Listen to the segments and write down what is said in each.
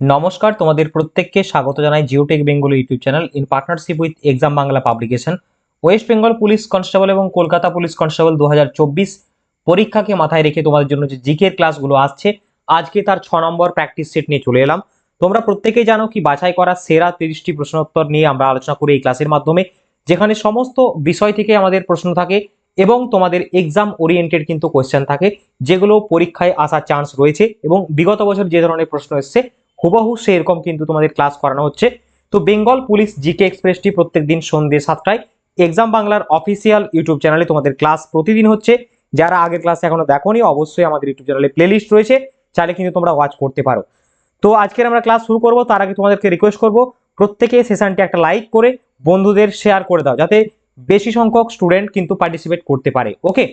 নমস্কার, তোমাদের প্রত্যেককে স্বাগত জানাই Geotech Bengal YouTube channel in partnership with exam Bangla publication. West Bengal police constable এবং কলকাতা পুলিশ কনস্টেবল দু পরীক্ষাকে মাথায় রেখে তোমাদের জন্য যে জিকের ক্লাসগুলো আসছে, আজকে তার ছ নম্বর প্র্যাকটিস সেট নিয়ে চলে এলাম। তোমরা প্রত্যেকেই জানো কি বাছাই করা সেরা তিরিশটি প্রশ্নোত্তর নিয়ে আমরা আলোচনা করি এই ক্লাসের মাধ্যমে, যেখানে সমস্ত বিষয় থেকে আমাদের প্রশ্ন থাকে এবং তোমাদের এক্সাম ওরিয়েন্টেড কিন্তু কোয়েশ্চেন থাকে, যেগুলো পরীক্ষায় আসার চান্স রয়েছে এবং বিগত বছর যে ধরনের প্রশ্ন এসছে হুবহু সেরকম কিন্তু তোমাদের ক্লাস করানো হচ্ছে। তো বেঙ্গল পুলিশ জিকে এক্সপ্রেসটি প্রত্যেক দিন সন্ধ্যে সাতটায় এক্সাম বাংলার অফিসিয়াল ইউটিউব চ্যানেলে তোমাদের ক্লাস প্রতিদিন হচ্ছে। যারা আগের ক্লাসে এখনও দেখোনি, অবশ্যই আমাদের ইউটিউব চ্যানেলে প্লেলিস্ট রয়েছে। চাইলে কিন্তু তোমরা ওয়াচ করতে পারো। তো আজকের আমরা ক্লাস শুরু করব, তার আগে তোমাদেরকে রিকোয়েস্ট করব, প্রত্যেকে সেশনটি একটা লাইক করে, বন্ধুদের শেয়ার করে দাও, যাতে বেশি সংখ্যক স্টুডেন্ট কিন্তু পার্টিসিপেট করতে পারে। ওকে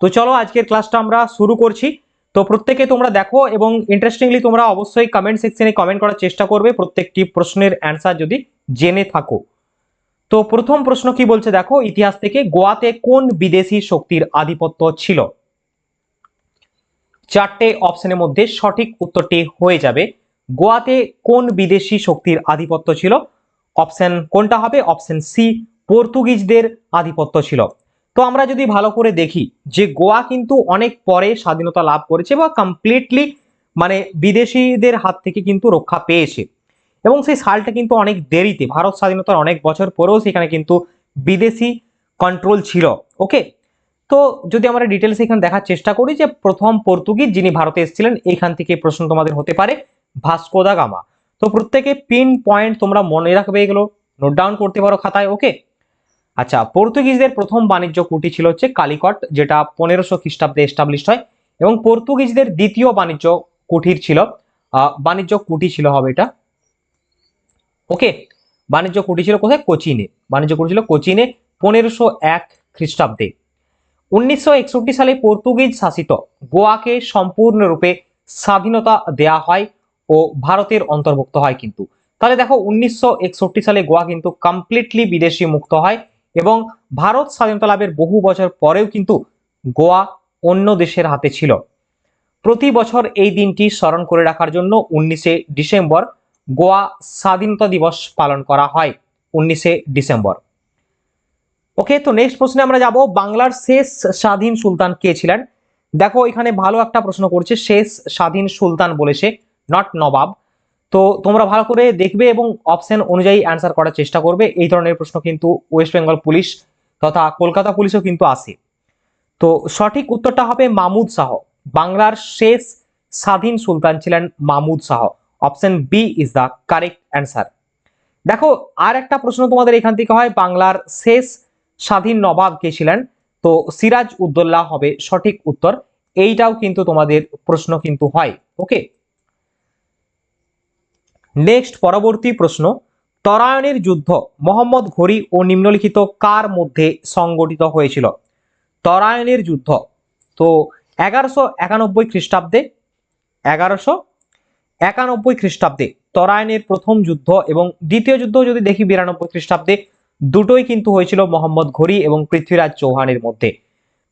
তো চলো আজকের ক্লাসটা আমরা শুরু করছি। তো প্রত্যেকে তোমরা দেখো এবং ইন্টারেস্টিংলি তোমরা অবশ্যই কমেন্ট সেকশনে কমেন্ট করার চেষ্টা করবে প্রত্যেকটি প্রশ্নের অ্যান্সার যদি জেনে থাকো। তো প্রথম প্রশ্ন কি বলছে দেখো, ইতিহাস থেকে গোয়াতে কোন বিদেশি শক্তির আধিপত্য ছিল? চারটে অপশনের মধ্যে সঠিক উত্তরটি হয়ে যাবে। গোয়াতে কোন বিদেশি শক্তির আধিপত্য ছিল? অপশন কোনটা হবে? অপশন সি পর্তুগিজদের আধিপত্য ছিল। তো আমরা যদি ভালো করে দেখি যে গোয়া কিন্তু অনেক পরে স্বাধীনতা লাভ করেছে বা কমপ্লিটলি মানে বিদেশিদের হাত থেকে কিন্তু রক্ষা পেয়েছে। এবং সেই সালটা কিন্তু অনেক দেরিতে, ভারত স্বাধীনতার অনেক বছর পরেও সেখানে কিন্তু বিদেশি কন্ট্রোল ছিল ওকে তো যদি আমরা ডিটেলস এখানে দেখার চেষ্টা করি যে প্রথম পর্তুগিজ যিনি ভারতে এসেছিলেন এইখান থেকে প্রশ্ন তোমাদের হতে পারে ভাস্কো দা গামা। তো প্রত্যেকে পিন পয়েন্ট তোমরা মনে রাখবে এগুলো নোট ডাউন করতে পারো খাতায় ওকে আচ্ছা পর্তুগিজদের প্রথম বাণিজ্য কুটি ছিল হচ্ছে কালিকট, যেটা পনেরোশো খ্রিস্টাব্দে এস্টাবলিশ হয়, এবং পর্তুগিজদের দ্বিতীয় বাণিজ্য কুঠির ছিল বাণিজ্য কুটি ছিল হবে এটা। ওকে বাণিজ্য কুটি ছিল কোথায়? কোচিনে। বাণিজ্য কুটি ছিল কোচিনে পনেরোশো এক খ্রিস্টাব্দে। উনিশশো একষট্টি সালে পর্তুগিজ শাসিত গোয়াকে সম্পূর্ণরূপে স্বাধীনতা দেয়া হয় ও ভারতের অন্তর্ভুক্ত হয় কিন্তু। তাহলে দেখো, উনিশশো একষট্টি সালে গোয়া কিন্তু কমপ্লিটলি বিদেশি মুক্ত হয় এবং ভারত স্বাধীনতা লাভের বহু বছর পরেও কিন্তু গোয়া অন্য দেশের হাতে ছিল। প্রতি বছর এই দিনটি স্মরণ করে রাখার জন্য উনিশে ডিসেম্বর গোয়া স্বাধীনতা দিবস পালন করা হয়, উনিশে ডিসেম্বর। ওকে, তো নেক্সট প্রশ্নে আমরা যাব, বাংলার শেষ স্বাধীন সুলতান কে ছিলেন? দেখো, এখানে ভালো একটা প্রশ্ন করছে, শেষ স্বাধীন সুলতান বলেছে নট নবাব। তো তোমরা ভালো করে দেখবে এবং অপশন অনুযায়ী অ্যান্সার করার চেষ্টা করবে। এই ধরনের প্রশ্ন কিন্তু ওয়েস্ট বেঙ্গল পুলিশ তথা কলকাতা পুলিশও কিন্তু আসে। তো সঠিক উত্তরটা হবে মামুদ শাহ। বাংলার শেষ স্বাধীন সুলতান ছিলেন Mahmud Shah. Option B is the correct answer দেখো, আর একটা প্রশ্ন তোমাদের এখান থেকে হয়, বাংলার শেষ স্বাধীন নবাব কে ছিলেন? তো সিরাজ উদ্দৌল্লাহ হবে সঠিক উত্তর। এইটাও কিন্তু তোমাদের প্রশ্ন কিন্তু হয়। ওকে নেক্সট পরবর্তী প্রশ্ন। তরায়নের যুদ্ধ মোহাম্মদ ঘড়ি ও নিম্নলিখিত কার মধ্যে সংগঠিত হয়েছিল? তরায়নের যুদ্ধ। তো এগারোশো একানব্বই খ্রিস্টাব্দে, এগারোশো একানব্বই খ্রিস্টাব্দে তরায়নের প্রথম যুদ্ধ এবং দ্বিতীয় যুদ্ধ যদি দেখি বিরানব্বই খ্রিস্টাব্দে, দুটোই কিন্তু হয়েছিল মোহাম্মদ ঘড়ি এবং পৃথ্বীরাজ চৌহানের মধ্যে।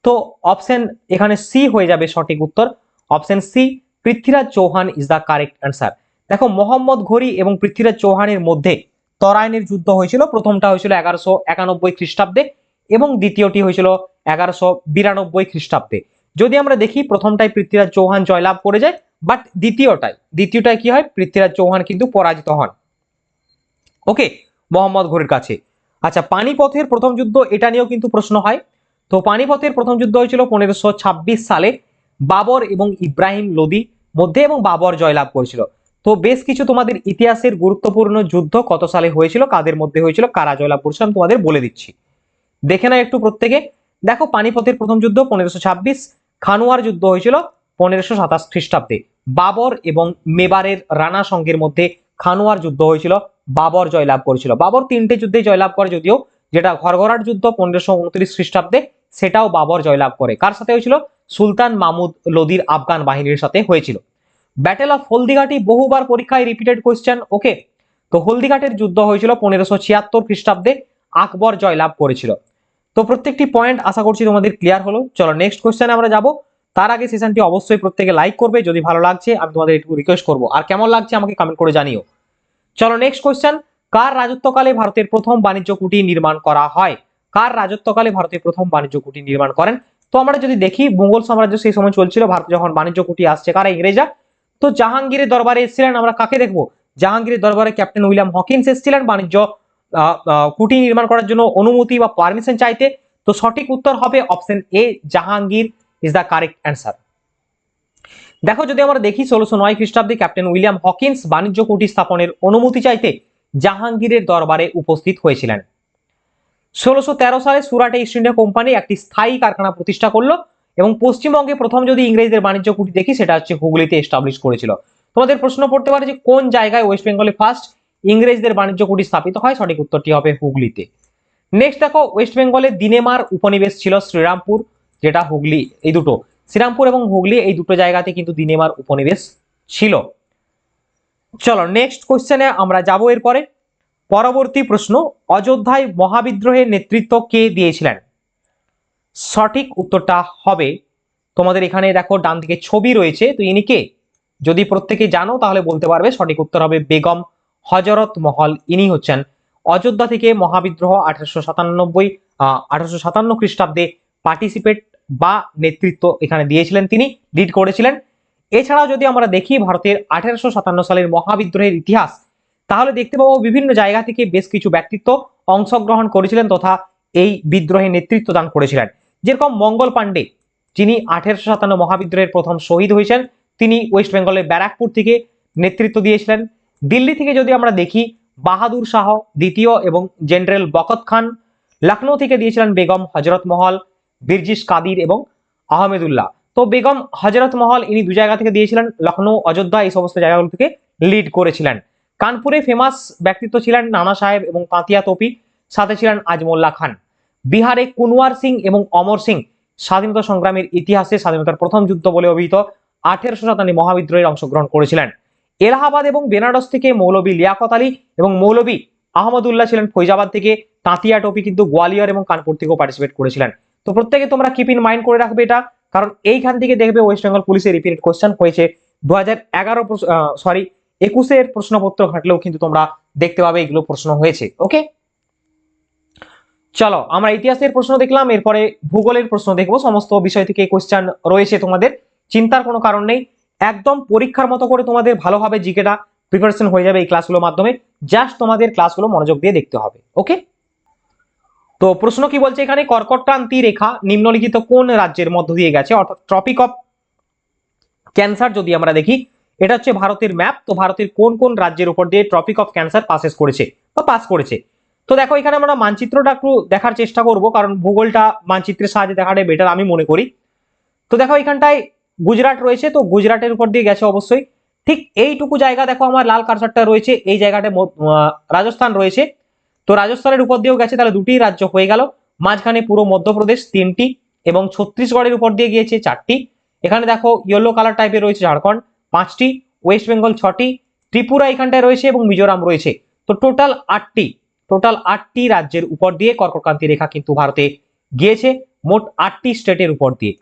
তো অপশন এখানে সি হয়ে যাবে সঠিক উত্তর। Option C Prithviraj Chauhan is the correct answer দেখো, মোহাম্মদ ঘড়ি এবং পৃথ্বীরাজ চৌহানের মধ্যে তরাইনের যুদ্ধ হয়েছিল। প্রথমটা হয়েছিল এগারোশো একানব্বই খ্রিস্টাব্দে এবং দ্বিতীয়টি হয়েছিল এগারোশো বিরানব্বই খ্রিস্টাব্দে। যদি আমরা দেখি প্রথমটাই পৃথ্বীরাজ চৌহান জয়লাভ করে যায় বাট দ্বিতীয়টাই দ্বিতীয়টায় কি হয়? পৃথ্বীরাজ চৌহান কিন্তু পরাজিত হন। ওকে মোহাম্মদ ঘড়ির কাছে। আচ্ছা পানিপথের প্রথম যুদ্ধ, এটা নিয়েও কিন্তু প্রশ্ন হয়। তো পানিপথের প্রথম যুদ্ধ হয়েছিল পনেরোশো সালে। বাবর এবং ইব্রাহিম লোদি মধ্যে এবং বাবর জয়লাভ করেছিল। তো বেশ কিছু তোমাদের ইতিহাসের গুরুত্বপূর্ণ যুদ্ধ কত সালে হয়েছিল, কাদের মধ্যে হয়েছিল, কারা জয়লাভ করেছিল তোমাদের বলে দিচ্ছি। দেখে নাও একটু প্রত্যেকে। দেখো পানিপথের প্রথম যুদ্ধ পনেরোশো ছাব্বিশ, খানুয়ার যুদ্ধ হয়েছিল পনেরোশো সাতাশ খ্রিস্টাব্দে। বাবর এবং মেবারের রানা সঙ্গের মধ্যে খানুয়ার যুদ্ধ হয়েছিল, বাবর জয়লাভ করেছিল। বাবর তিনটে যুদ্ধে জয়লাভ করে যদিও, যেটা ঘরঘরার যুদ্ধ পনেরোশো উনত্রিশ খ্রিস্টাব্দে, সেটাও বাবর জয়লাভ করে। কার সাথে হয়েছিল? সুলতান মাহমুদ লোদির আফগান বাহিনীর সাথে হয়েছিল। ব্যাটেল অফ হলদিঘাটি বহুবার পরীক্ষায় রিপিটেড কোয়েশ্চেন ওকে তো হলদিঘাটের যুদ্ধ হয়েছিল পনেরোশো ছিয়াত্তর খ্রিস্টাব্দে আকবর জয়লাভ করেছিল। তো প্রত্যেকটি পয়েন্ট আশা করছি তোমাদের ক্লিয়ার হলো। চলো নেক্সট কোয়েশ্চেনে আমরা যাব। তার আগে সেশনটি অবশ্যই প্রত্যেকে লাইক করবে। যদি ভালো লাগছে, আমি তোমাদের একটু রিকোয়েস্ট করব। আর কেমন লাগছে আমাকে কমেন্ট করে জানিও। চলো নেক্সট কোয়েশ্চেন কার রাজত্বকালে ভারতের প্রথম বাণিজ্য কুটি নির্মাণ করা হয়? কার রাজত্বকালে ভারতের প্রথম বাণিজ্য কুটি নির্মাণ করেন? তো আমরা যদি দেখি, মুঘল সাম্রাজ্য সেই সময় চলছিল। ভারত যখন বাণিজ্য কুটি আসছে, কারা ইংরেজরা? তো জাহাঙ্গীরের দরবারে এসেছিলেন, আমরা কাকে দেখব? জাহাঙ্গীরের দরবারে ক্যাপ্টেন উইলিয়াম হকিন্স এসেছিলেন, বাণিজ্য কুটি নির্মাণ করার জন্য অনুমতি বা পারমিশন চাইতে। তো সঠিক উত্তর হবে option A Jahangir is the correct answer দেখো, যদি আমরা দেখি ষোলোশো নয় খ্রিস্টাব্দে ক্যাপ্টেন উইলিয়াম হকিন্স বাণিজ্য কুটি স্থাপনের অনুমতি চাইতে জাহাঙ্গীরের দরবারে উপস্থিত হয়েছিলেন। ষোলোশো সালে সুরাটে ইস্ট ইন্ডিয়া কোম্পানি একটি স্থায়ী কারখানা প্রতিষ্ঠা করল। এবং পশ্চিমবঙ্গে প্রথম যদি ইংরেজদের বাণিজ্য কুটি দেখি, সেটা হচ্ছে হুগলিতে এস্টাবলিশ করেছিল। তোমাদের প্রশ্ন পড়তে পারে যে কোন জায়গায় ওয়েস্ট বেঙ্গলে ফার্স্ট ইংরেজদের বাণিজ্য কুটি স্থাপিত হয়? সঠিক উত্তরটি হবে হুগলিতে। নেক্সট দেখো ওয়েস্ট বেঙ্গলে দিনেমার উপনিবেশ ছিল শ্রীরামপুর, যেটা হুগলি, এই দুটো। শ্রীরামপুর এবং হুগলি, এই দুটো জায়গাতে কিন্তু দিনেমার উপনিবেশ ছিল। চলো নেক্সট কোশ্চেনে আমরা যাব এরপরে। পরবর্তী প্রশ্ন, অযোধ্যায় মহাবিদ্রোহের নেতৃত্ব কে দিয়েছিলেন? সঠিক উত্তরটা হবে। তোমাদের এখানে দেখো, ডান দিকে ছবি রয়েছে। তো ইনি কে? যদি প্রত্যেকে জানো, তাহলে বলতে পারবে, সঠিক উত্তর হবে বেগম হজরত মহল। ইনি হচ্ছেন অযোধ্যা থেকে মহাবিদ্রোহ আঠারোশো সাতানব্বই আঠারোশো সাতান্ন খ্রিস্টাব্দে পার্টিসিপেট বা নেতৃত্ব এখানে দিয়েছিলেন তিনি লিড করেছিলেন। এছাড়াও যদি আমরা দেখি, ভারতের আঠারোশো সাতান্ন সালের মহাবিদ্রোহের ইতিহাস, তাহলে দেখতে পাবো বিভিন্ন জায়গা থেকে বেশ কিছু ব্যক্তিত্ব অংশগ্রহণ করেছিলেন তথা এই বিদ্রোহে নেতৃত্ব দান করেছিলেন। যেরকম মঙ্গল পাণ্ডে, যিনি আঠেরোশো সাতান্ন মহাবিদ্রোহের প্রথম শহীদ হয়েছেন, তিনি ওয়েস্ট বেঙ্গলের ব্যারাকপুর থেকে নেতৃত্ব দিয়েছিলেন। দিল্লি থেকে যদি আমরা দেখি, বাহাদুর শাহ দ্বিতীয় এবং জেনারেল বকত খান লখনৌ থেকে দিয়েছিলেন বেগম হজরত মহল বীরজিস কাদির এবং আহমেদুল্লাহ। তো বেগম হজরত মহল ইনি দু জায়গা থেকে দিয়েছিলেন লখনৌ অযোধ্যা, এই সমস্ত জায়গাগুলো থেকে লিড করেছিলেন। কানপুরে ফেমাস ব্যক্তিত্ব ছিলেন নানা সাহেব এবং তাঁতিয়া তোপি, সাথে ছিলেন আজমোল্লা খান। বিহারে কুনওয়ার সিং এবং অমর সিং স্বাধীনতা সংগ্রামের ইতিহাসে স্বাধীনতার প্রথম যুদ্ধ বলে অভিহিত আঠেরোশো সাতান্ন মহাবিদ্রোহের অংশগ্রহণ করেছিলেন। এলাহাবাদ এবং বেনারস থেকে মৌলবী লিয়াকত আলী এবং মৌলবী আহমদুল্লাহ ছিলেন ফৈজাবাদ থেকে তাঁতিয়া টোপি কিন্তু গোয়ালিয়র এবং কানপুর থেকেও পার্টিসিপেট করেছিলেন। তো প্রত্যেকে তোমরা কিপ ইন মাইন্ড করে রাখবে এটা, কারণ এইখান থেকে দেখবে ওয়েস্ট বেঙ্গল পুলিশের রিপিটেড কোশ্চেন হয়েছে। দু হাজার এগারো সরি একুশের প্রশ্নপত্র ঘাটলেও কিন্তু তোমরা দেখতে পাবে এগুলো প্রশ্ন হয়েছে ওকে চলো, আমরা ইতিহাসের প্রশ্ন দেখলাম, এরপরে ভূগোলের প্রশ্ন দেখব। সমস্ত বিষয় থেকে কোশ্চেন রয়েছে তোমাদের, চিন্তার কোনো কারণ নেই। একদম পরীক্ষার মতো করে তোমাদের ভালোভাবে জিকেটা প্রিপারেশন হয়ে যাবে এই ক্লাসগুলোর মাধ্যমে। জাস্ট তোমাদের ক্লাসগুলো মনোযোগ দিয়ে দেখতে হবে ওকে তো প্রশ্ন কি বলছে এখানে? কর্কটক্রান্তি রেখা নিম্নলিখিত কোন রাজ্যের মধ্য দিয়ে গেছে? অর্থাৎ ট্রপিক অফ ক্যান্সার যদি আমরা দেখি, এটা হচ্ছে ভারতের ম্যাপ তো ভারতের কোন কোন রাজ্যের উপর দিয়ে ট্রপিক অফ ক্যান্সার পাসেস করেছে বা পাস করেছে? তো দেখো, এখানে আমরা মানচিত্রটা একটু দেখার চেষ্টা করব, কারণ ভূগোলটা মানচিত্রের সাহায্যে দেখাটাই বেটার আমি মনে করি। তো দেখো, এখানটায় গুজরাট রয়েছে, তো গুজরাটের উপর দিয়ে গেছে অবশ্যই। ঠিক এইটুকু জায়গা দেখো, আমার লাল কারসারটা রয়েছে, এই জায়গাটা রাজস্থান রয়েছে। তো রাজস্থানের উপর দিয়েও গেছে, তাহলে দুটি রাজ্য হয়ে গেল। মাঝখানে পুরো মধ্যপ্রদেশ তিনটি, এবং ছত্তিশগড়ের উপর দিয়ে গিয়েছে চারটি। এখানে দেখো ইয়েলো কালার টাইপের রয়েছে ঝাড়খণ্ড, পাঁচটি ওয়েস্ট বেঙ্গল ছটি, ত্রিপুরা এখানটায় রয়েছে, এবং মিজোরাম রয়েছে। তো টোটাল আটটি। টোটাল আটটি রাজ্যের উপর দিয়ে কর্কটক্রান্তি রেখা কিন্তু ভারতে গিয়েছে, মোট আটটি স্টেটের উপর দিয়ে।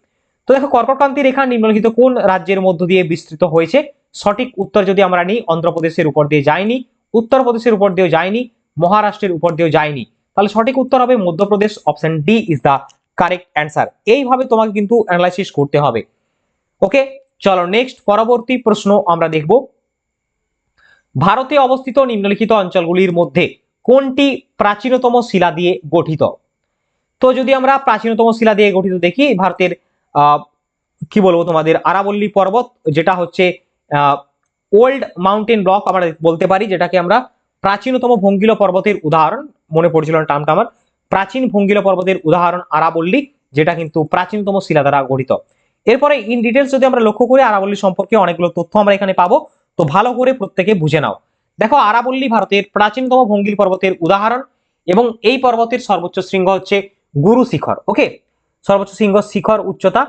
তো দেখো, কর্কটক্রান্তি রেখা নিম্নলিখিত কোন রাজ্যের মধ্য দিয়ে বিস্তৃত হয়েছে? সঠিক উত্তর যদি আমরা নিই, অন্ধ্রপ্রদেশের উপর দিয়ে যায়নি উত্তরপ্রদেশের উপর দিয়েও যায়নি মহারাষ্ট্রের উপর দিয়েও যায়নি তাহলে সঠিক উত্তর হবে Madhya Pradesh option D is the correct answer এইভাবে তোমাকে কিন্তু অ্যানালাইসিস করতে হবে। ওকে চলো নেক্সট পরবর্তী প্রশ্ন আমরা দেখব। ভারতে অবস্থিত নিম্নলিখিত অঞ্চলগুলির মধ্যে কোনটি প্রাচীনতম শিলা দিয়ে গঠিত? তো যদি আমরা প্রাচীনতম শিলা দিয়ে গঠিত দেখি, ভারতের কি বলব তোমাদের, আরাবল্লী পর্বত, যেটা হচ্ছে ওল্ড মাউন্টেন ব্লক আমরা বলতে পারি, যেটাকে আমরা প্রাচীনতম ভঙ্গিল পর্বতের উদাহরণ মনে পড়ছিল না টার্মটা আমার, প্রাচীন ভঙ্গিল পর্বতের উদাহরণ আরাবল্লী, যেটা কিন্তু প্রাচীনতম শিলা দ্বারা গঠিত। এরপরে ইন ডিটেলস যদি আমরা লক্ষ্য করি, আরাবল্লী সম্পর্কে অনেকগুলো তথ্য আমরা এখানে পাবো, তো ভালো করে প্রত্যেকে বুঝে নাও। দেখো আরাবল্লী ভারতের প্রাচীনতম ভঙ্গিল পর্বতের উদাহরণ এবং এই পর্বতের সর্বোচ্চ শৃঙ্গ হচ্ছে গুরু শিখর ওকে সর্বোচ্চ শৃঙ্গ শিখর উচ্চতা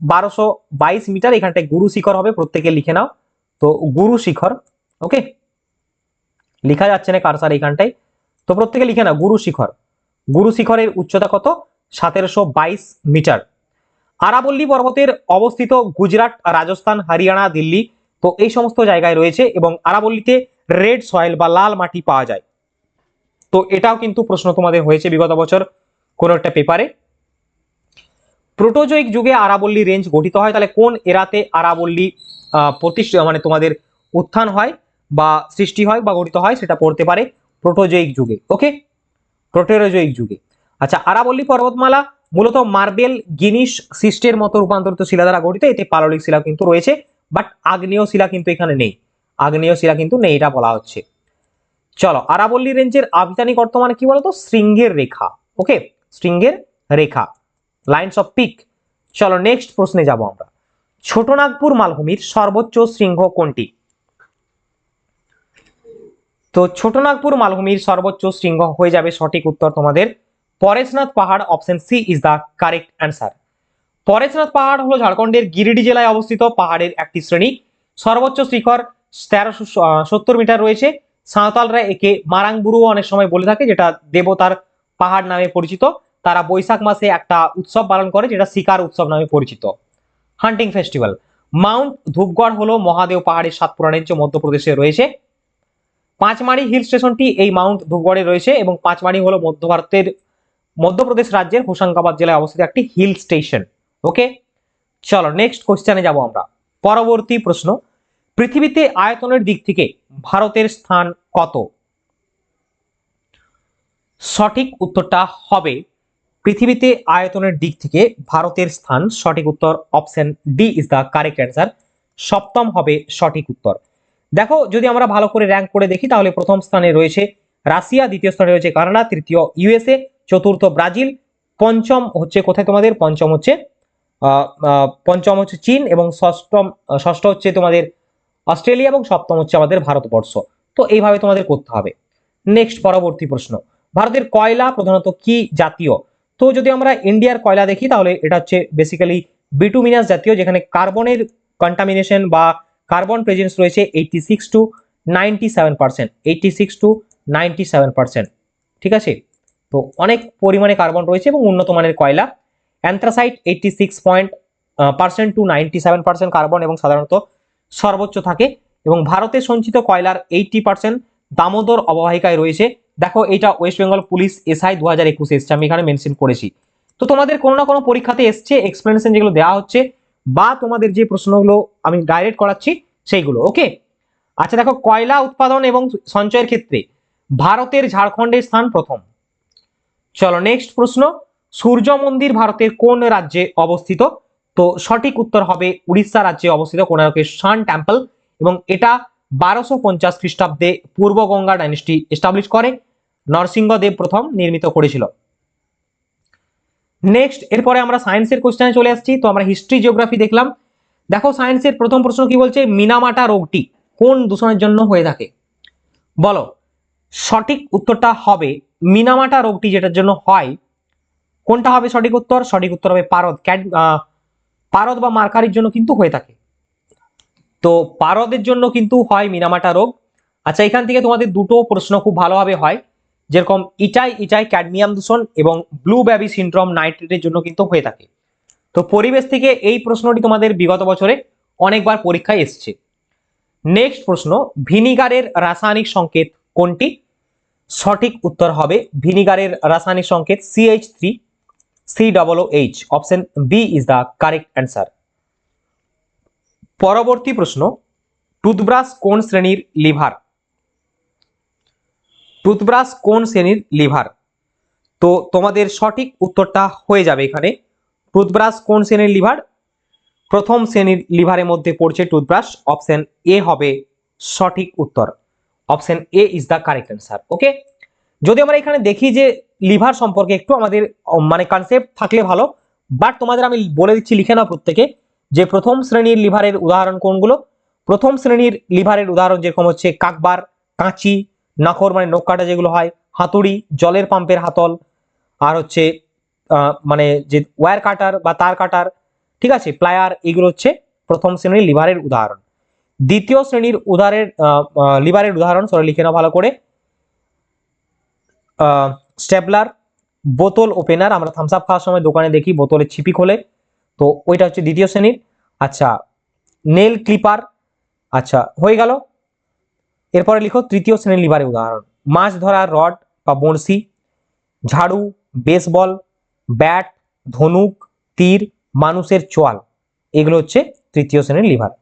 বারোশো বাইশ মিটার, এখানটায় গুরু শিখর হবে, প্রত্যেকে লিখে নাও। তো গুরু শিখর ওকে লিখা যাচ্ছে না কারসার এইখানটায় তো প্রত্যেকে লিখে নাও, গুরু শিখর। গুরু শিখরের উচ্চতা কত? সতেরোশো বাইশ মিটার। আরাবল্লী পর্বতের অবস্থিত গুজরাট, রাজস্থান, হরিয়ানা, দিল্লি তো এই সমস্ত জায়গায় রয়েছে এবং আরাবল্লীতে রেড সয়েল বা লাল মাটি পাওয়া যায়। তো এটাও কিন্তু প্রশ্ন তোমাদের হয়েছে বিগত বছর কোনো একটা পেপারে। প্রোটোজয়িক যুগে আরাবল্লী রেঞ্জ গঠিত হয়, তাহলে কোন এরাতে আরাবল্লী প্রতিষ্ঠা মানে তোমাদের উত্থান হয় বা সৃষ্টি হয় বা গঠিত হয় সেটা পড়তে পারে প্রোটোজয়িক যুগে ওকে প্রোটেরোজয়িক যুগে। আচ্ছা আরাবল্লী পর্বতমালা মূলত মার্বেল গিনিস সিস্টের মতো রূপান্তরিত শিলা দ্বারা গঠিত, এতে পাললিক শিলা কিন্তু রয়েছে। বাট আগ্নেয় শিলা কিন্তু এখানে নেই। আগ্নেয় শিলা কিন্তু নেই, এটা বলা হচ্ছে। চলো আরাবল্লী রেঞ্জের আবিধানিক অর্থ মানে কি বলতো? শৃঙ্গের রেখা ওকে শৃঙ্গের রেখা লাইনস অফ পিক চলো নেক্সট প্রশ্নে যাব আমরা। ছোটনাগপুর মালভূমির সর্বোচ্চ শৃঙ্গ কোনটি? তো ছোটনাগপুর মালভূমির সর্বোচ্চ শৃঙ্গ হয়ে যাবে সঠিক উত্তর তোমাদের। পরেশনাথ পাহাড় option C is the correct answer Parasnath পাহাড় হলো ঝাড়খণ্ডের গিরিডি জেলায় অবস্থিত পাহাড়ের একটি শ্রেণি। সর্বোচ্চ শিখর তেরোশো সত্তর মিটার রয়েছে। সাঁওতালরা একে মারাংবুরু অনেক সময় বলে থাকে, যেটা দেবতার পাহাড় নামে পরিচিত। তারা বৈশাখ মাসে একটা উৎসব পালন করে, যেটা শিকার উৎসব নামে পরিচিত। হান্টিং ফেস্টিভ্যাল। মাউন্ট ধূপগড় হলো মহাদেব পাহাড়ের সাতপুরা রেঞ্জ মধ্যপ্রদেশে রয়েছে। পাঁচমারি হিল স্টেশনটি এই মাউন্ট ধূপগড়ে রয়েছে এবং পাঁচমারি হলো মধ্য ভারতের মধ্যপ্রদেশ রাজ্যের হোশাঙ্গাবাদ জেলায় অবস্থিত একটি হিল স্টেশন। ওকে চলো নেক্সট কোশ্চেনে যাব আমরা। পরবর্তী প্রশ্ন। পৃথিবীতে আয়তনের দিক থেকে ভারতের স্থান কত? সঠিক উত্তরটা হবে পৃথিবীতে আয়তনের দিক থেকে ভারতের স্থান। সঠিক উত্তর option D is the correct answer সপ্তম হবে সঠিক উত্তর। দেখো, যদি আমরা ভালো করে র্যাঙ্ক করে দেখি, তাহলে প্রথম স্থানে রয়েছে রাশিয়া, দ্বিতীয় স্থানে রয়েছে কানাডা, তৃতীয় ইউএসএ, চতুর্থ ব্রাজিল, পঞ্চম হচ্ছে কোথায় তোমাদের? পঞ্চম হচ্ছে পঞ্চম হচ্ছে চীন এবং ষষ্ঠম, ষষ্ঠ হচ্ছে তোমাদের অস্ট্রেলিয়া এবং সপ্তম হচ্ছে আমাদের ভারতবর্ষ। তো এইভাবে তোমাদের করতে হবে। নেক্সট পরবর্তী প্রশ্ন। ভারতের কয়লা প্রধানত কি জাতীয়? তো যদি আমরা ইন্ডিয়ার কয়লা দেখি, তাহলে এটা হচ্ছে বেসিক্যালি বিটুমিনাস জাতীয়, যেখানে কার্বনের কন্টামিনেশন বা কার্বন প্রেজেন্স রয়েছে eighty six to ninety seven percent eighty six to ninety seven percent ঠিক আছে? তো অনেক পরিমাণে কার্বন রয়েছে এবং উন্নত মানের কয়লা। Anthracite eighty six point percent to ninety seven percent carbon এবং সাধারণত সর্বোচ্চ থাকে। এবং ভারতে সঞ্চিত কয়লার এইটটি পার্সেন্ট দামোদর অববাহিকায় রয়েছে। দেখো এটা ওয়েস্ট বেঙ্গল পুলিশ এসআই দু হাজার একুশে এসছে, আমি এখানে মেনশন করেছি। তো তোমাদের কোনো না কোনো পরীক্ষাতে এসছে এক্সপ্লেনেশন যেগুলো দেওয়া হচ্ছে, বা তোমাদের যে প্রশ্নগুলো আমি ডাইরেক্ট করাচ্ছি, সেইগুলো ওকে আচ্ছা দেখো, কয়লা উৎপাদন এবং সঞ্চয়ের ক্ষেত্রে ভারতের ঝাড়খণ্ডের স্থান প্রথম। চলো নেক্সট প্রশ্ন। সূর্য মন্দির ভারতের কোন রাজ্যে অবস্থিত? তো সঠিক উত্তর হবে উড়িষ্যা রাজ্যে অবস্থিত কোনারকের সান টেম্পল এবং এটা বারোশো পঞ্চাশ খ্রিস্টাব্দে পূর্ব গঙ্গা ডাইনেস্টি এস্টাবলিশ করে। নরসিংহদেব প্রথম নির্মিত করেছিল। নেক্সট, এরপরে আমরা সায়েন্সের কোশ্চেনে চলে আসছি। তো আমরা হিস্ট্রি জিওগ্রাফি দেখলাম। দেখো, সায়েন্সের প্রথম প্রশ্ন কি বলছে? মিনামাটা রোগটি কোন দূষণের জন্য হয়ে থাকে? বলো, সঠিক উত্তরটা হবে মিনামাটা রোগটি যেটার জন্য হয় কোনটা হবে সঠিক উত্তর? সঠিক উত্তর হবে পারদ। ক্যাড পারদ বা মার্কারির জন্য কিন্তু হয়ে থাকে। তো পারদের জন্য কিন্তু হয় মিনামাটা রোগ। আচ্ছা এখান থেকে তোমাদের দুটো প্রশ্ন খুব ভালোভাবে হয়। যেরকম ইটাই ইটাই ক্যাডমিয়াম দূষণ এবং ব্লু ব্যাবি সিন্ড্রোম নাইট্রেটের জন্য কিন্তু হয়ে থাকে। তো পরিবেশ থেকে এই প্রশ্নটি তোমাদের বিগত বছরে অনেকবার পরীক্ষায় এসছে। নেক্সট প্রশ্ন, ভিনিগারের রাসায়নিক সংকেত কোনটি? সঠিক উত্তর হবে ভিনিগারের রাসায়নিক সংকেত CH three C double H option B is the correct answer পরবর্তী প্রশ্ন টুথব্রাশ কোন শ্রেণির লিভার টুথব্রাশ কোন শ্রেণির লিভার তো তোমাদের সঠিক উত্তরটা হয়ে যাবে এখানে। টুথব্রাশ কোন শ্রেণির লিভার প্রথম শ্রেণির লিভারের মধ্যে পড়ছে টুথব্রাশ অপশন এ হবে সঠিক উত্তর। Option A is the correct answer okay যদি আমরা এখানে দেখি যে লিভার সম্পর্কে একটু আমাদের মানে কনসেপ্ট থাকলে ভালো। বাট তোমাদের আমি বলে দিচ্ছি, লিখে নাও প্রত্যেকে, যে প্রথম শ্রেণির লিভারের উদাহরণ কোনগুলো? প্রথম শ্রেণির লিভারের উদাহরণ যেরকম হচ্ছে, কাকবার, কাঁচি, নাখর মানে নখ কাটা যেগুলো হয়, হাতুড়ি, জলের পাম্পের হাতল, আর হচ্ছে মানে যে ওয়্যার কাটার বা তার কাটার ঠিক আছে? প্লায়ার এগুলো হচ্ছে প্রথম শ্রেণির লিভারের উদাহরণ। দ্বিতীয় শ্রেণির উদাহরের লিভারের উদাহরণ সরি লিখে নাও ভালো করে। স্টেপলার, বোতল ওপেনার, আমরা থামস আপ খাওয়ার সময় দোকানে দেখি বোতলের ছিপি খোলে। তো ওইটা হচ্ছে দ্বিতীয় শ্রেণির। আচ্ছা নেল ক্লিপার আচ্ছা হয়ে গেল। এরপরে লিখো তৃতীয় শ্রেণির লিভারের উদাহরণ। মাছ ধরার রড বা বড়শি, ঝাড়ু বেসবল ব্যাট ধনুক, তীর, মানুষের চোয়াল, এগুলো হচ্ছে তৃতীয় শ্রেণির লিভার।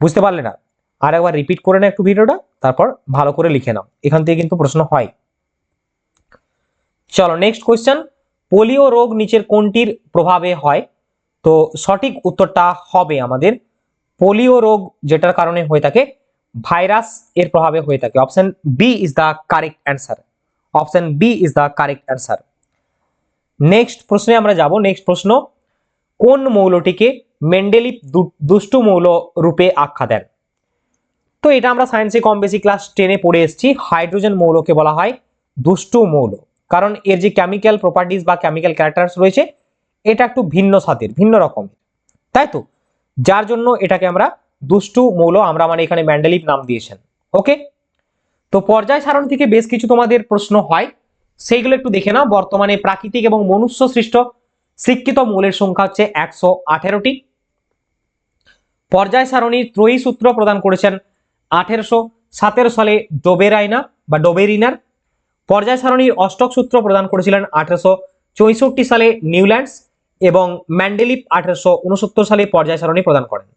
বুঝতে পারলে না? আর একবার রিপিট করে না একটু ভিডিওটা, তারপর ভালো করে লিখে নাও। এখান থেকে কিন্তু প্রশ্ন হয়। চলো নেক্সট কোয়েশ্চেন পোলিও রোগ নিচের কোনটির প্রভাবে হয়? তো সঠিক উত্তরটা হবে আমাদের পোলিও রোগ যেটার কারণে হয়ে থাকে ভাইরাস এর প্রভাবে হয়ে থাকে। Option B is the correct answer option B is the correct answer next প্রশ্নে আমরা যাব। নেক্সট প্রশ্ন, কোন মৌলটিকে মেন্ডেলিপ দুষ্টু মৌল রূপে আখ্যা দেন? তো এটা আমরা সায়েন্সে কম বেশি ক্লাস টেনে পড়ে এসেছি। হাইড্রোজেন মৌলকে বলা হয় দুষ্টু মৌল। কারণ এর যে কেমিক্যাল প্রপার্টিস বা কেমিক্যাল ক্যারেক্টার্স রয়েছে, এটা একটু ভিন্ন স্বাদের, ভিন্ন রকম। তাই তো? যার জন্য এটাকে আমরা দুষ্টু মৌল, আমরা মানে এখানে ম্যান্ডেলিপ নাম দিয়েছেন। ওকে তো পর্যায় সারণ থেকে বেশ কিছু তোমাদের প্রশ্ন হয়। সেইগুলো একটু দেখে নাও। বর্তমানে প্রাকৃতিক এবং মনুষ্য সৃষ্ট শিক্ষিত মৌলের সংখ্যা হচ্ছে একশো আঠেরোটি। পর্যায় সারণীর ত্রয়ী সূত্র প্রদান করেছেন আঠেরোশো সতেরো সালে ডোবেরাইনা বা ডোবেরিনার। পর্যায় সারণীর অষ্টক সূত্র প্রদান করেছিলেন আঠারোশো চৌষট্টি সালে নিউল্যান্ডস এবং ম্যান্ডেলিপ আঠেরোশো সালে পর্যায় সারণী প্রদান করেন।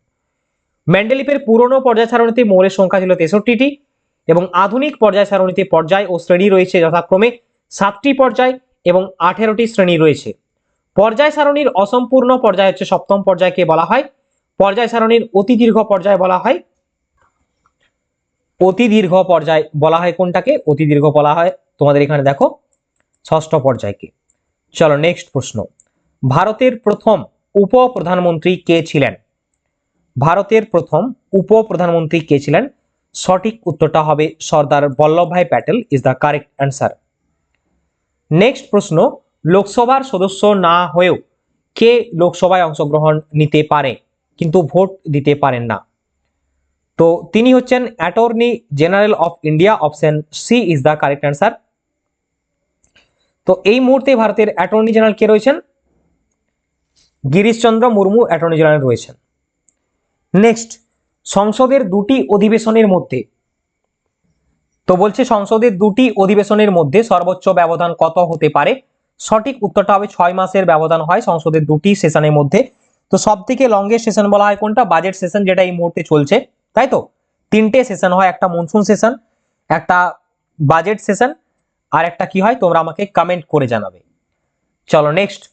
ম্যান্ডেলিপের পুরনো পর্যায় সারণীতে মৌলের সংখ্যা ছিল তেষট্টিটি এবং আধুনিক পর্যায় সারণীতে পর্যায় ও শ্রেণি রয়েছে যথাক্রমে সাতটি পর্যায় এবং আঠেরোটি শ্রেণি রয়েছে। পর্যায় সারণীর অসম্পূর্ণ পর্যায় হচ্ছে সপ্তম পর্যায়কে বলা হয়। পর্যায় সারণীর অতি দীর্ঘ পর্যায় বলা হয়। অতি দীর্ঘ পর্যায় বলা হয় কোনটাকে? অতি দীর্ঘ বলা হয় তোমাদের এখানে দেখো ষষ্ঠ পর্যায়কে চলো নেক্সট প্রশ্ন। ভারতের প্রথম উপ প্রধানমন্ত্রী কে ছিলেন? ভারতের প্রথম উপ প্রধানমন্ত্রী কে ছিলেন? সঠিক উত্তরটা হবে Sardar Vallabhbhai Patel is the correct answer next প্রশ্ন, লোকসভার সদস্য না হয়েও কে লোকসভায় অংশগ্রহণ নিতে পারে, কিন্তু ভোট দিতে পারেন না? তো তিনি হচ্ছেন attorney general of India option C is the correct answer তো এই মুহূর্তে ভারতের অ্যাটর্নি জেনারেল কে রয়েছেন? গিরিশচন্দ্র মুর্মু অ্যাটর্নি জেনারেল রয়েছেন। নেক্সট, সংসদের দুটি অধিবেশনের মধ্যে, তো বলছে সংসদের দুটি অধিবেশনের মধ্যে সর্বোচ্চ ব্যবধান কত হতে পারে? সঠিক উত্তরটা হবে ছয় মাসের ব্যবধান হয় সংসদের দুটি সেশনের মধ্যে। তো সব থেকে লংগেস্ট সেশন বলা হয় কোনটা? বাজেট সেশন যেটা এই মুহূর্তে চলছে। তাই তো? তিনটে সেশন হয়, একটা মনসুন সেশন একটা বাজেট সেশন আর একটা কি হয়? তোমরা আমাকে কমেন্ট করে জানাবে। চলো নেক্সট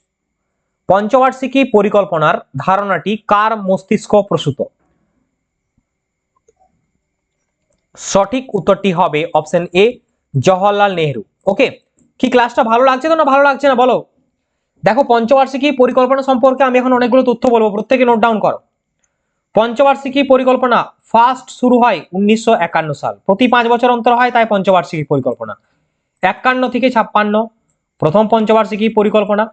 পঞ্চবার্ষিকী পরিকল্পনার ধারণাটি কার মস্তিষ্ক প্রসূত? সঠিক উত্তরটি হবে option A Jawaharlal Nehru. Okay কি ক্লাসটা ভালো লাগছে তো না ভালো লাগছে না? বলো। দেখো, পঞ্চবার্ষিকী পরিকল্পনা সম্পর্কে আমি এখন অনেকগুলো তথ্য বলব। প্রত্যেকে নোট ডাউন করো। পঞ্চবার্ষিকী পরিকল্পনা ফার্স্ট শুরু হয় উনিশশো একান্ন সাল। প্রতি পাঁচ বছর অন্তর হয়, তাই পঞ্চবার্ষিকী পরিকল্পনা। একান্ন থেকে ছাপ্পান্ন। প্রথম পঞ্চবার্ষিকী পরিকল্পনা।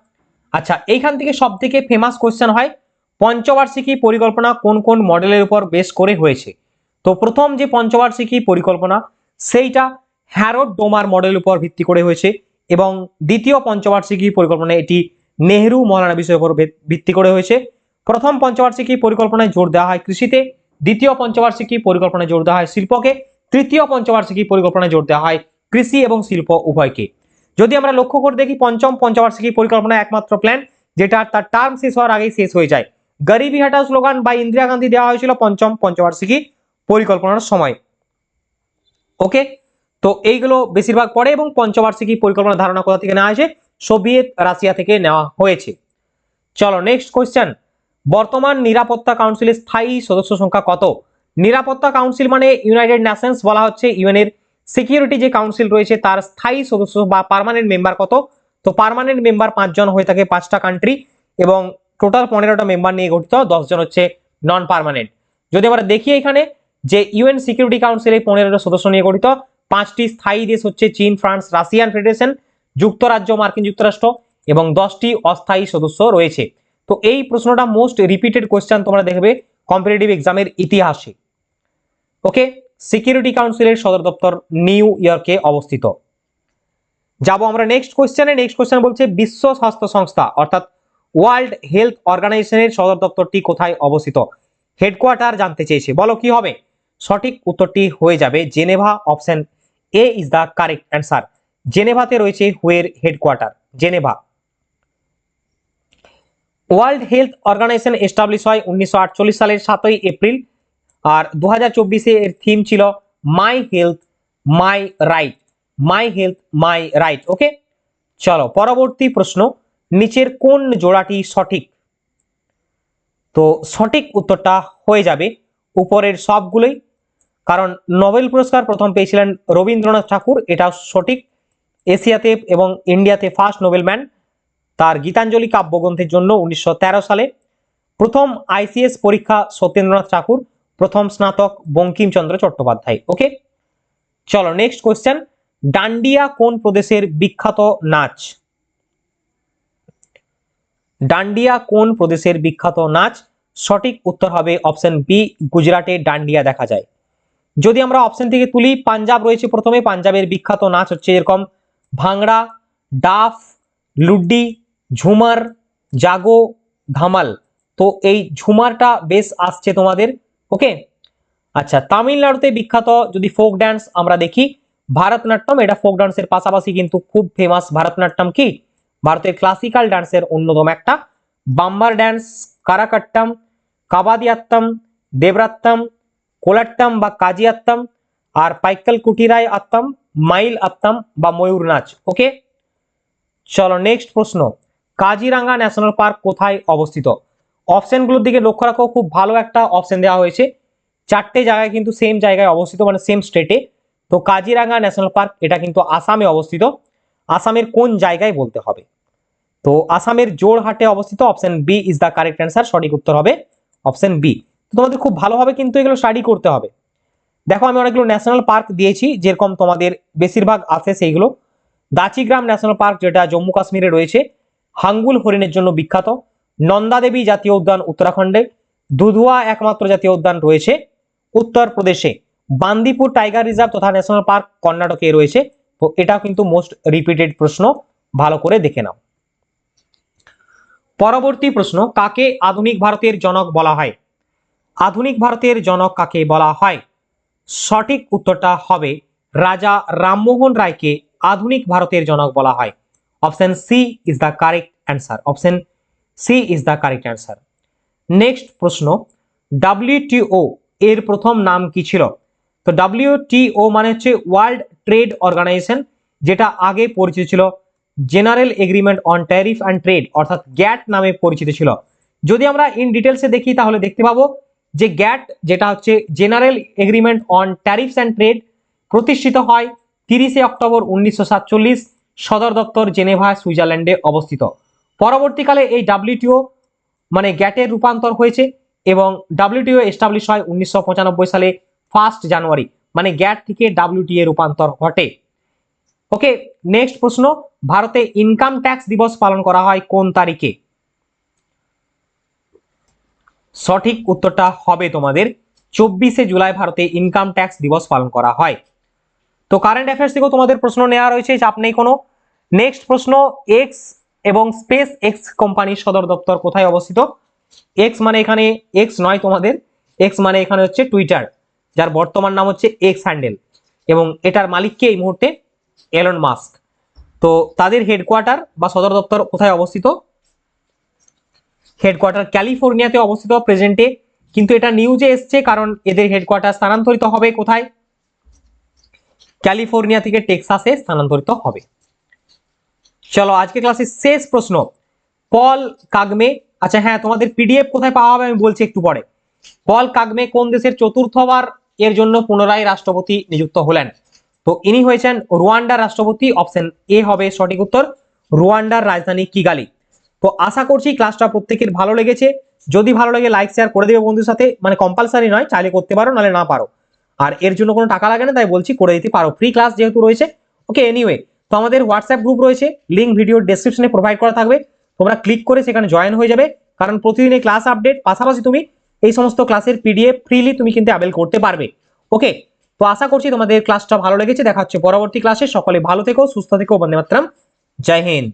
আচ্ছা এইখান থেকে সব থেকে ফেমাস কোয়েশ্চেন হয়, পঞ্চবার্ষিকী পরিকল্পনা কোন কোন মডেলের উপর বেশ করে হয়েছে? তো প্রথম যে পঞ্চবার্ষিকী পরিকল্পনা, সেইটা হ্যারোড ডোমার মডেল উপর ভিত্তি করে হয়েছে এবং দ্বিতীয় পঞ্চবার্ষিকী পরিকল্পনা এটি নেহরু মৌলানা বিষয়ের উপর ভিত্তি করে হয়েছে। প্রথম পঞ্চবার্ষিকী পরিকল্পনায় জোর দেওয়া হয় কৃষিতে, দ্বিতীয় পঞ্চবার্ষিকী পরিকল্পনায় জোর দেওয়া হয় শিল্পকে, তৃতীয় পঞ্চবার্ষিকী পরিকল্পনায় জোর দেওয়া হয় কৃষি এবং শিল্প উভয়কে। যদি আমরা লক্ষ্য করে দেখি, পঞ্চম পঞ্চবার্ষিকী পরিকল্পনা একমাত্র প্ল্যান যেটা তার টার্ম শেষ হওয়ার আগেই শেষ হয়ে যায়। গরিবি হাটাও স্লোগান বা ইন্দিরা গান্ধী দেওয়া হয়েছিল পঞ্চম পঞ্চবার্ষিকী পরিকল্পনার সময়। ওকে তো এইগুলো বেশিরভাগ পড়ে এবং পঞ্চবার্ষিকী পরিকল্পনার ধারণা কোথা থেকে নেওয়া হয়েছে? সোভিয়েত রাশিয়া থেকে নেওয়া হয়েছে। চলো নেক্সট কোয়েশ্চেন বর্তমান নিরাপত্তা কাউন্সিলের স্থায়ী সদস্য সংখ্যা কত? নিরাপত্তা কাউন্সিল মানে ইউনাইটেড নেশনস বলা হচ্ছে ইউএনের সিকিউরিটি যে কাউন্সিল রয়েছে, তার স্থায়ী সদস্য বা পারমানেন্ট মেম্বার কত? তো পারমানেন্ট মেম্বার পাঁচজন হয়ে থাকে পাঁচটা কান্ট্রি এবং টোটাল পনেরোটা মেম্বার নিয়ে গঠিত, দশজন হচ্ছে নন পারমানেন্ট যদি আমরা দেখি এখানে যে ইউএন সিকিউরিটি কাউন্সিল এই পনেরোটা সদস্য নিয়ে গঠিত, পাঁচটি স্থায়ী দেশ হচ্ছে চীন, ফ্রান্স, রাশিয়ান ফেডারেশন, যুক্তরাজ্য, মার্কিন যুক্তরাষ্ট্র এবং দশটি অস্থায়ী সদস্য রয়েছে। তো এই প্রশ্নটা মোস্ট রিপিটেড কোয়েশ্চেন তোমরা দেখবে কম্পিটিটিভ এক্সামের ইতিহাসে। ওকে সিকিউরিটি কাউন্সিলের সদর দপ্তর নিউ ইয়র্কে অবস্থিত। যাব আমরা নেক্সট কোয়েশ্চেনে নেক্সট কোয়েশ্চেন বলছে, বিশ্ব স্বাস্থ্য সংস্থা, অর্থাৎ ওয়ার্ল্ড হেলথ অর্গানাইজেশনের সদর দপ্তরটি কোথায় অবস্থিত? হেডকোয়ার্টার জানতে চেয়েছে। বলো, কি হবে? সঠিক উত্তরটি হয়ে যাবে Geneva, option A is the correct answer. জেনেভাতে রয়েছে হুয়ের headquarter, Geneva. World health organization establish হয় উনিশশো আটচল্লিশ সালের সাতই এপ্রিল। আর দু হাজার চব্বিশে এর থিম ছিল my health my right my health my right okay চলো, পরবর্তী প্রশ্ন, নিচের কোন জোড়াটি সঠিক? তো সঠিক উত্তরটা হয়ে যাবে উপরের সবগুলোই, কারণ নোবেল পুরস্কার প্রথম পেয়েছিলেন রবীন্দ্রনাথ ঠাকুর এটা সঠিক। এশিয়াতে এবং ইন্ডিয়াতে ফার্স্ট নোবেলম্যান, তার গীতাঞ্জলি কাব্যগ্রন্থের জন্য উনিশশো তেরো সালে। প্রথম আইসিএস পরীক্ষা সত্যেন্দ্রনাথ ঠাকুর প্রথম স্নাতক বঙ্কিমচন্দ্র চট্টোপাধ্যায় ওকে চলো নেক্সট কোয়েশ্চেন ডান্ডিয়া কোন প্রদেশের বিখ্যাত নাচ? ডান্ডিয়া কোন প্রদেশের বিখ্যাত নাচ? সঠিক উত্তর হবে অপশন বি গুজরাটে ডান্ডিয়া দেখা যায়। যদি আমরা অপশন থেকে তুলি, পাঞ্জাব রয়েছে প্রথমে, পাঞ্জাবের বিখ্যাত নাচ হচ্ছে এরকম ভাংড়া, ডাফ, লুড্ডি, ঝুমার, জাগো, ধামাল। তো এই ঝুমারটা বেশ আসছে তোমাদের ওকে আচ্ছা তামিলনাড়ুতে বিখ্যাত যদি ফোক ড্যান্স আমরা দেখি, ভারতনাট্যম, এটা ফোক ডান্সের পাশাপাশি কিন্তু খুব ফেমাস ভারতনাট্যম কি? ভারতের ক্লাসিক্যাল ডান্সের অন্যতম একটা। বাম্বার ড্যান্স কারাকাট্টম, কাবাদিয়াত্তম, দেবরাত্তম, কোলাট্টম বা কাজিয়াত্তম, আর পাইকাল কুটিরায় আত্তম, মাইল আত্তম বা ময়ূর নাচ। ওকে চলো নেক্সট প্রশ্ন। কাজিরাঙ্গা ন্যাশনাল পার্ক কোথায় অবস্থিত? অপশনগুলোর দিকে লক্ষ্য রাখো, খুব ভালো একটা অপশন দেওয়া হয়েছে। চারটে জায়গায় কিন্তু সেম জায়গায় অবস্থিত মানে সেম স্টেটে তো কাজিরাঙ্গা ন্যাশনাল পার্ক এটা কিন্তু আসামে অবস্থিত। আসামের কোন জায়গায় বলতে হবে? তো আসামের জোরহাটে অবস্থিত option B is the correct answer সঠিক উত্তর হবে অপশন বি তো তোমাদের খুব ভালোভাবে কিন্তু এগুলো স্টাডি করতে হবে। দেখো, আমি অনেকগুলো ন্যাশনাল পার্ক দিয়েছি, যেরকম তোমাদের বেশিরভাগ আছে সেইগুলো। দাচিগ্রাম ন্যাশনাল পার্ক যেটা জম্মু কাশ্মীরে রয়েছে। হাঙ্গুল হরিণের জন্য বিখ্যাত। নন্দাদেবী জাতীয় উদ্যান উত্তরাখণ্ডে, দুধুয়া একমাত্র জাতীয় উদ্যান রয়েছে উত্তরপ্রদেশে, বান্দিপুর টাইগার রিজার্ভ তথা ন্যাশনাল পার্ক কর্ণাটকে রয়েছে, তো এটাও কিন্তু মোস্ট রিপিটেড প্রশ্ন, ভালো করে দেখে নাও। পরবর্তী প্রশ্ন, কাকে আধুনিক ভারতের জনক বলা হয়? আধুনিক ভারতের জনক কাকে বলা হয়? সঠিক উত্তরটা হবে রাজা রামমোহন রায়কে আধুনিক ভারতের জনক বলা হয়। Option C is the correct answer, option C is the correct answer. Next প্রশ্ন ডাব্লিউটিও এর প্রথম নাম কি ছিল? তো ডাব্লিউটিও মানে হচ্ছে ওয়ার্ল্ড ট্রেড অর্গানাইজেশন যেটা আগে পরিচিত ছিল। General agreement on tariff and trade অর্থাৎ গ্যাট নামে পরিচিত ছিল। যদি আমরা ইন ডিটেলসে দেখি, তাহলে দেখতে পাবো যে গ্যাট, যেটা হচ্ছে general agreement on tariffs and trade প্রতিষ্ঠিত হয় তিরিশে অক্টোবর উনিশশো সাতচল্লিশ সদর দপ্তর জেনেভা, সুইজারল্যান্ডে অবস্থিত। পরবর্তীকালে এই ডাব্লিউটিও মানে গ্যাটের রূপান্তর হয়েছে এবং ডাব্লিউটিও এস্টাবলিশ হয় উনিশশো পঁচানব্বই সালে ফার্স্ট জানুয়ারি মানে গ্যাট থেকে ডাব্লিউটি এর রূপান্তর ঘটে। ওকে নেক্সট প্রশ্ন, ভারতে ইনকাম ট্যাক্স দিবস পালন করা হয় কোন তারিখে? সঠিক উত্তরটা হবে তোমাদের, চব্বিশে জুলাই ভারতে ইনকাম ট্যাক্স দিবস পালন করা হয়। তো কারেন্ট অ্যাফেয়ার্স থেকেও তোমাদের প্রশ্ন নেওয়া রয়েছে, চাপ নেই কোনো। নেক্সট প্রশ্ন এক্স এবং স্পেস এক্স কোম্পানির সদর দপ্তর কোথায় অবস্থিত? এক্স মানে এখানে এক্স নয় তোমাদের, এক্স মানে এখানে হচ্ছে টুইটার, যার বর্তমান নাম হচ্ছে এক্স হ্যান্ডেল এবং এটার মালিককে এই মুহূর্তে এলন মাস্ক। তো তাদের হেডকোয়ার্টার বা সদর দপ্তর কোথায় অবস্থিত? হেডকোয়ার্টার ক্যালিফোর্নিয়াতে অবস্থিত প্রেজেন্টে, কিন্তু এটা নিউজে এসছে কারণ এদের হেডকোয়ার্টার স্থানান্তরিত হবে কোথায়? ক্যালিফোর্নিয়া থেকে টেক্সাসে স্থানান্তরিত হবে। চলো আজকে ক্লাসের শেষ প্রশ্ন। পল কাগমে আচ্ছা হ্যাঁ তোমাদের পিডিএফ কোথায় পাওয়া হবে আমি বলছি একটু পরে। পল কাগমে কোন দেশের চতুর্থবার এর জন্য পুনরায় রাষ্ট্রপতি নিযুক্ত হলেন? তো ইনি হয়েছেন রুয়ান্ডার রাষ্ট্রপতি অপশন এ হবে সঠিক উত্তর, রুয়ান্ডার রাজধানী কিগালি। তো আশা করছি ক্লাসটা প্রত্যেকের ভালো লেগেছে। যদি ভালো লাগে লাইক শেয়ার করে দেবে বন্ধুর সাথে। মানে কম্পালসারি নয়, চাইলে করতে পারো, নাহলে না পারো। আর এর জন্য কোনো টাকা লাগে না, তাই বলছি করে দিতে পারো। ফ্রি ক্লাস যেহেতু রয়েছে। ওকে এনিওয়ে তো আমাদের হোয়াটসঅ্যাপ গ্রুপ রয়েছে লিঙ্ক ভিডিওর ডেসক্রিপশনে প্রোভাইড করা থাকবে। তোমরা ক্লিক করে সেখানে জয়েন হয়ে যাবে, কারণ প্রতিদিন এই ক্লাস আপডেট পাশাপাশি তুমি এই সমস্ত ক্লাসের পিডিএফ ফ্রিলি তুমি কিন্তু অ্যাভেল করতে পারবে। ওকে তো আশা করছি তোমাদের ক্লাসটা ভালো লেগেছে। দেখা হচ্ছে পরবর্তী ক্লাসে সকলে ভালো থেকো, সুস্থ থেকো বন্দে মাতরম জয় হিন্দ।